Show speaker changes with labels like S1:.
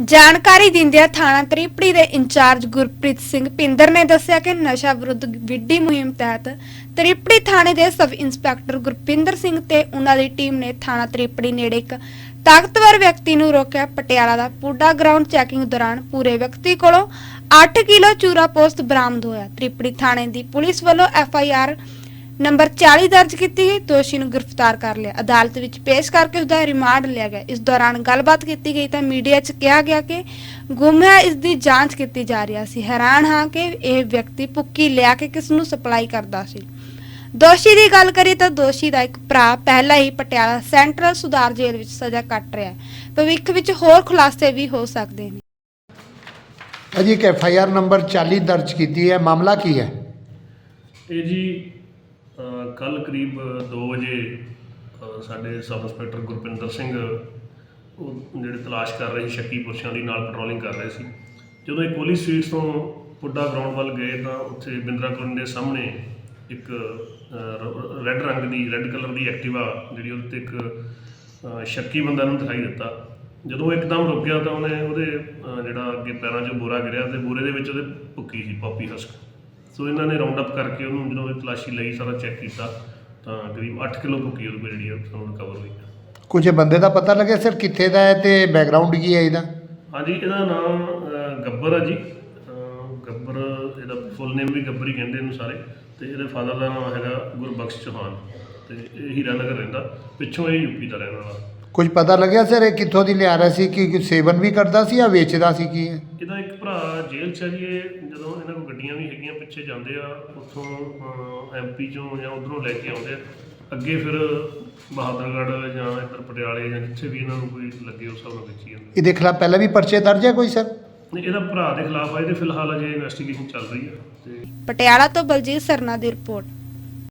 S1: ਜਾਣਕਾਰੀ ਦਿੰਦਿਆਂ ਥਾਣਾ ਤ੍ਰਿਪੜੀ ਦੇ ਇੰਚਾਰਜ ਗੁਰਪ੍ਰੀਤ ਸਿੰਘ ਪਿੰਦਰ ਨੇ ਦੱਸਿਆ ਕਿ ਨਸ਼ਾ ਵਿਰੁੱਧ ਵਿੱਢੀ ਮੁਹਿੰਮ ਤਹਿਤ ਤ੍ਰਿਪੜੀ ਥਾਣੇ ਦੇ ਸਬ ਇੰਸਪੈਕਟਰ ਗੁਰਪਿੰਦਰ ਸਿੰਘ ਤੇ ਉਹਨਾਂ ਦੀ ਟੀਮ ਨੇ ਥਾਣਾ ਤ੍ਰਿਪੜੀ ਨੇੜੇ ਇੱਕ ਤਾਕਤਵਰ ਵਿਅਕਤੀ ਨੂੰ ਰੋਕਿਆ। ਪਟਿਆਲਾ ਦਾ ਪੂਡਾ ਗਰਾਊਂਡ ਚੈਕਿੰਗ ਦੌਰਾਨ ਪੂਰੇ ਵਿਅਕਤੀ ਕੋਲੋਂ 8 ਕਿਲੋ ਚੂਰਾ ਪੋਸਟ ਬਰਾਮਦ ਹੋਇਆ। ਤ੍ਰਿਪੜੀ ਥਾਣੇ ਦੀ ਪੁਲਿਸ ਵੱਲੋਂ ਐਫ ਆਈ ਆਰ ਨੰਬਰ 40 ਦਰਜ ਕੀਤੀ ਗਈ ਦੋਸ਼ੀ ਨੂੰ ਗ੍ਰਿਫਤਾਰ ਕਰ ਲਿਆ। ਅਦਾਲਤ ਵਿੱਚ ਪੇਸ਼ ਕਰਕੇ ਉਸਦਾ ਰਿਮਾਂਡ ਲਿਆ ਗਿਆ। ਇਸ ਦੌਰਾਨ ਗੱਲਬਾਤ ਕੀਤੀ ਗਈ ਤਾਂ ਮੀਡੀਆ 'ਚ ਕਿਹਾ ਗਿਆ ਕਿ ਗੁੰਮ ਹੈ ਇਸ ਦੀ ਜਾਂਚ ਕੀਤੀ ਜਾ ਰਹੀ ਸੀ। ਹੈਰਾਨ ਹਾਂ ਕਿ ਇਹ ਵਿਅਕਤੀ ਭੁੱਕੀ ਲਿਆ ਕੇ ਕਿਸ ਨੂੰ ਸਪਲਾਈ ਕਰਦਾ ਸੀ। ਦੋਸ਼ੀ ਦੀ ਗੱਲ ਕਰੀਏ ਤਾਂ ਦੋਸ਼ੀ ਦਾ ਇੱਕ ਭਰਾ ਪਹਿਲਾਂ ਹੀ ਪਟਿਆਲਾ ਸੈਂਟਰਲ ਸੁਧਾਰ ਜੇਲ੍ਹ ਵਿੱਚ ਸਜ਼ਾ ਕੱਟ ਰਿਹਾ ਹੈ। ਭਵਿੱਖ ਵਿੱਚ ਹੋਰ ਖੁਲਾਸੇ ਵੀ ਹੋ ਸਕਦੇ ਨੇ।
S2: ਅਜੀ ਇੱਕ ਐਫ ਆਈ ਆਰ ਨੰਬਰ 40 ਦਰਜ ਕੀਤੀ ਹੈ। ਮਾਮਲਾ ਕੀ ਹੈ?
S3: ਇਹ ਜੀ ਕੱਲ ਕਰੀਬ 2 ਵਜੇ ਸਾਡੇ ਸਬ ਇੰਸਪੈਕਟਰ ਗੁਰਪਿੰਦਰ ਸਿੰਘ, ਉਹ ਜਿਹੜੇ ਤਲਾਸ਼ ਕਰ ਰਹੇ ਸੀ ਸ਼ੱਕੀ ਪੁਰਸ਼ਾਂ ਦੀ ਨਾਲ ਪੈਟਰੋਲਿੰਗ ਕਰ ਰਹੇ ਸੀ। ਜਦੋਂ ਇਹ ਪੁਲਿਸ ਸਵੀਟਸ ਤੋਂ ਪੁੱਡਾ ਗਰਾਊਂਡ ਵੱਲ ਗਏ ਤਾਂ ਉੱਥੇ ਬਿੰਦਰਾ ਕਲੋਨੀ ਦੇ ਸਾਹਮਣੇ ਇੱਕ ਰੈੱਡ ਰੰਗ ਦੀ ਰੈੱਡ ਕਲਰ ਦੀ ਐਕਟਿਵਾ ਜਿਹੜੀ ਉਹਦੇ ਤੇ ਇੱਕ ਸ਼ੱਕੀ ਬੰਦਾ ਨੂੰ ਦਿਖਾਈ ਦਿੱਤਾ। ਜਦੋਂ ਉਹ ਇੱਕਦਮ ਰੁਕ ਗਿਆ ਤਾਂ ਉਹਨੇ ਉਹਦੇ ਜਿਹੜਾ ਅੱਗੇ ਪੈਰਾਂ 'ਚੋਂ ਬੋਰਾ ਗਿਰਿਆ ਤੇ ਬੋਰੇ ਦੇ ਵਿੱਚ ਉਹਦੇ ਭੁੱਕੀ ਸੀ, ਪਾਪੀ ਹਸਕ। ਸੋ ਇਹਨਾਂ ਨੇ ਰਾਉਂਡ ਅਪ ਕਰਕੇ ਉਹਨੂੰ ਜਦੋਂ ਇਹ ਤਲਾਸ਼ੀ ਲਈ ਸਾਰਾ ਚੈੱਕ ਕੀਤਾ ਤਾਂ ਕਰੀਬ 8 ਕਿਲੋ ਭੁੱਕੀ ਉਹਦੇ ਕੋਲ ਜਿਹੜੀ ਆ ਸਾਨੂੰ ਰਿਕਵਰ ਹੋਈ
S2: ਕੁਝ ਬੰਦੇ ਦਾ ਪਤਾ ਲੱਗਿਆ ਸਰ ਕਿੱਥੇ ਦਾ ਹੈ ਤੇ ਬੈਕਗ੍ਰਾਉਂਡ ਕੀ ਹੈ ਇਹਦਾ?
S3: ਹਾਂਜੀ ਇਹਦਾ ਨਾਮ ਅ, ਗੱਬਰ ਆ ਜੀ। ਗੱਬਰ ਇਹਦਾ ਫੁੱਲ ਨੇਮ ਵੀ ਗੱਬਰ ਹੀ ਕਹਿੰਦੇ ਇਹਨੂੰ ਸਾਰੇ। ਤੇ ਇਹਦੇ ਫਾਦਰ ਦਾ ਨਾਮ ਹੈਗਾ ਗੁਰਬਖਸ਼ ਚੌਹਾਨ। ਤੇ ਇਹ ਹੀਰਾਨਗਰ ਰਹਿੰਦਾ। ਪਿੱਛੋਂ ਇਹ ਯੂਪੀ ਦਾ ਰਹਿਣ ਵਾਲਾ।
S2: ਕੁਝ ਪਤਾ ਲੱਗਿਆ ਸਰ ਇਹ ਕਿੱਥੋਂ ਦੀ ਲਿਆ ਰਿਹਾ ਸੀ? ਕਿ ਕਿ ਸੇਵਨ ਵੀ ਕਰਦਾ ਸੀ ਜਾਂ ਵੇਚਦਾ ਸੀ ਕੀ ਹੈ?
S3: ਇਹਦਾ ਇੱਕ ਭਰਾ ਜੇਲ੍ਹ 'ਚ ਹੈ ਜੀ ਇਹ? ਜਦੋਂ ਇਹਨਾਂ ਕੋਲ ਗੱਡੀਆਂ ਵੀ ਹੈਗੀਆਂ ਪਿੱਛੇ ਜਾਂਦੇ ਆ ਉੱਥੋਂ ਐਮਪੀ ਚੋਂ ਜਾਂ ਉਧਰੋਂ ਲੈ ਕੇ ਆਉਂਦੇ ਆ। ਅੱਗੇ ਫਿਰ ਬਹਾਦਰਗੜ੍ਹ ਜਾਂ ਇੱਧਰ ਪਟਿਆਲੇ ਜਾਂ ਜਿੱਥੇ ਵੀ ਇਹਨਾਂ ਨੂੰ ਕੋਈ ਲੱਗੇ ਉਸ ਹਿਸਾਬ ਨਾਲ ਵੇਚੀ ਜਾਂਦੇ
S2: ਇਹਦੇ ਖਿਲਾਫ ਪਹਿਲਾਂ ਵੀ ਪਰਚੇ ਦਰਜ ਹੈ ਕੋਈ ਸਰ?
S3: ਇਹਦਾ ਭਰਾ ਦੇ ਖਿਲਾਫ ਆ ਇਹਦੇ ਫਿਲਹਾਲ ਅਜੇ ਇਨਵੈਸਟੀਗੇਸ਼ਨ ਚੱਲ ਰਹੀ ਹੈ ਤੇ
S1: ਪਟਿਆਲਾ ਤੋਂ ਬਲਜੀਤ ਸਰਨਾ ਦੀ ਰਿਪੋਰਟ।